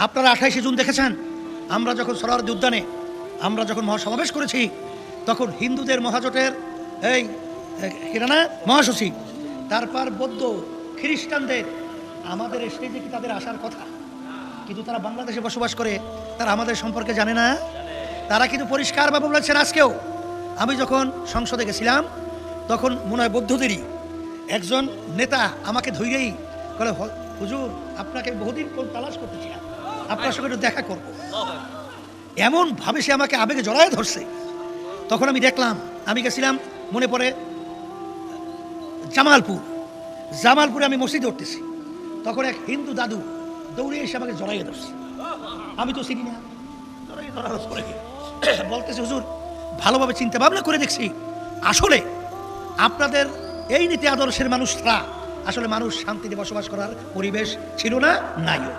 আপনারা আঠাইশে জুন দেখেছেন? আমরা যখন সরারদি উদ্যানে, আমরা যখন মহাসমাবেশ করেছি, তখন হিন্দুদের মহাজোটের এই কিনা না মহাসচিব, তারপর বৌদ্ধ, খ্রিস্টানদের, আমাদের স্টেজে কি তাদের আসার কথা? কিন্তু তারা বাংলাদেশে বসবাস করে, তারা আমাদের সম্পর্কে জানে না? তারা কিন্তু পরিষ্কারভাবে বলেছেন আজকেও। আমি যখন সংসদে গেছিলাম, তখন মনে হয় বৌদ্ধদেরই একজন নেতা আমাকে ধৈরেই বলে "হ- হুজুর, আপনাকে বহুদিন কোন তালাশ করতেছিলাম। আপনার সঙ্গে একটু দেখা করব। এমন ভাবে সে আমাকে আবেগে জড়ায় ধরছে। তখন আমি দেখলাম আমি গেছিলাম মনে পড়ে জামালপুর। জামালপুরে আমি মসজিদে উঠতেছি। তখন এক হিন্দু দাদু দৌড়ে এসে আমাকে জড়াইয়ে ধরছে। আমি তো চিনি না। জড়াইয়ে ধরার পরে বলতেছে হুজুর ভালোভাবে চিন্তা ভাবনা করে দেখছি। আসলে আপনাদের এই নীতি আদর্শের মানুষরা আসলে মানুষ শান্তিতে বসবাস করার পরিবেশ ছিল না নাইও।